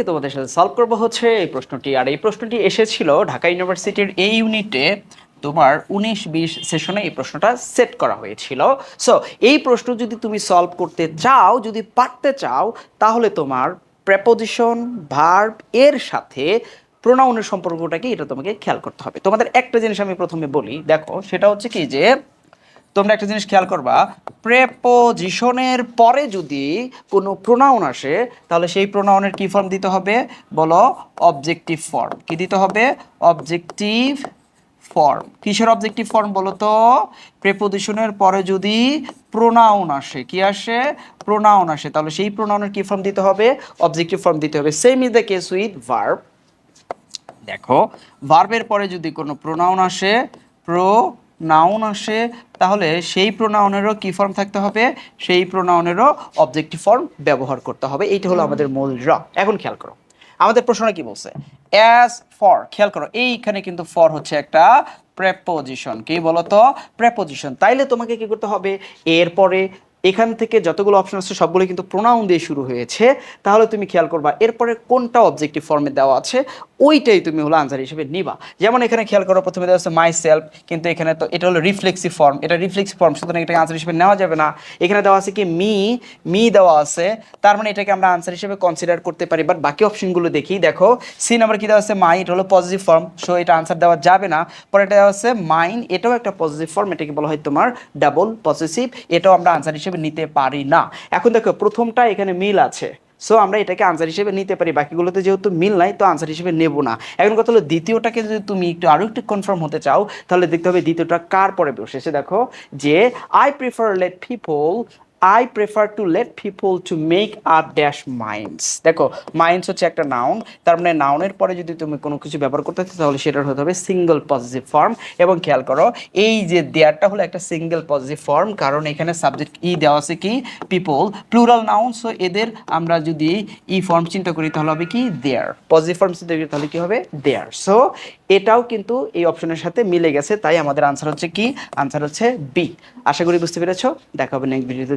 আজকে তোমাদের সাথে সলভ করব হচ্ছে এই প্রশ্নটি। আর এই প্রশ্নটি এসেছিল ঢাকা ইউনিভার্সিটির এই ইউনিটে তোমার উনিশ বিশ সেশনে এই প্রশ্নটা সেট করা হয়েছিল। সো এই প্রশ্ন যদি তুমি সলভ করতে চাও, যদি পারতে চাও, তাহলে তোমার প্রেপোজিশন ভার্ব এর সাথে প্রোনাউনের সম্পর্কটাকে এটা তোমাকে খেয়াল করতে হবে। তোমাদের একটা জিনিস আমি প্রথমে বলি। দেখো, সেটা হচ্ছে কি যে তোমরা একটা জিনিস খেয়াল করবা প্রেপোজিশনের পরে যদি কোনো প্রোনাউন আসে, তাহলে সেই প্রোনাউনের কি ফর্ম দিতে হবে? বলো অবজেক্টিভ ফর্ম কি দিতে হবে? অবজেক্টিভ ফর্ম কিসের অবজেক্টিভ ফর্ম বলো তো? প্রেপোজিশনের পরে যদি প্রোনাউন আসে, কি আসে? প্রোনাউন আসে, তাহলে সেই প্রোনাউনের কি ফর্ম দিতে হবে? অবজেক্টিভ ফর্ম দিতে হবে। Same is the case with verb দেখো ভার্বের পরে যদি কোনো প্রোনাউন আসে প্রো নাউন আসে তাহলে সেই প্রোনাউনেরও কি ফর্ম থাকতে হবে? সেই প্রোনাউনেরও অবজেক্টিভ ফর্ম ব্যবহার করতে হবে। এইটা হলো আমাদের মূল র এখন খেয়াল করো। আমাদের প্রশ্নটা কি বলছে? অ্যাজ ফর খেয়াল করো এইখানে কিন্তু ফর হচ্ছে একটা প্রেপোজিশন কি বলতো? প্রেপোজিশন তাইলে তোমাকে কি করতে হবে? এরপরে এখান থেকে যতগুলো অপশন আছে সবগুলো কিন্তু প্রোনাউন দিয়ে শুরু হয়েছে। তাহলে তুমি খেয়াল করবা এরপরে কোনটা অবজেক্টিভ ফর্মে দেওয়া আছে ওইটাই তুমি হলো আনসার হিসেবে নিবা। যেমন এখানে খেয়াল করো, প্রথমে দেওয়া আছে মাই সেলফ কিন্তু এখানে তো এটা হলো রিফ্লেক্সিভ ফর্ম এটা রিফ্লেক্সিভ ফর্ম সুতরাং এটাকে আনসার হিসেবে নেওয়া যাবে না। এখানে দেওয়া আছে কি মি মি দেওয়া আছে। তার মানে এটাকে আমরা আনসার হিসেবে কনসিডার করতে পারি বাট বাকি অপশনগুলো দেখি। দেখো সি নাম্বার কি দেওয়া আছে মাই এটা হলো পজিটিভ ফর্ম সো এটা আনসার দেওয়া যাবে না। পরে এটা দেওয়া আছে মাইন এটাও একটা পজিটিভ ফর্ম এটাকে বলা হয় তোমার ডাবল পজিটিভ এটাও আমরা আনসার হিসেবে নিতে পারি না। এখন দেখো, প্রথমটা এখানে মিল আছে। সো আমরা এটাকে আনসার হিসেবে নিতে পারি। বাকিগুলোতে যেহেতু মিল নাই, তো আনসার হিসেবে নেব না। এখন কথা হলো, দ্বিতীয়টাকে যদি তুমি একটু আরও একটু কনফার্ম হতে চাও, তাহলে দেখতে হবে দ্বিতীয়টা কার পরে বসেছে দেখো যে I prefer let people I prefer to let people to make up dash minds দেখো মাইন্ডস হচ্ছে একটা নাউন তার মানে নাউনের পরে যদি তুমি কোনো কিছু ব্যবহার করতে চাও, তাহলে সেটার হতে হবে সিঙ্গেল পজিটিভ ফর্ম এবং খেয়াল করো, এই যে দেয়ারটা হলো একটা সিঙ্গেল পজিটিভ ফর্ম কারণ এখানে সাবজেক্ট ই দেওয়া আছে কি? পিপল প্লুরাল নাউন সো এদের আমরা যদি ই ফর্ম চিন্তা করি, তাহলে হবে কি? দেয়ার পজিটিভ ফর্ম চিন্তা করি তাহলে কি হবে? দেয়ার সো এটাও কিন্তু এই অপশনের সাথে মিলে গেছে, তাই আমাদের আনসার হচ্ছে কি? আনসার হচ্ছে বি আশা করি বুঝতে পেরেছ? দেখা হবে নেক্সট ভিডিওতে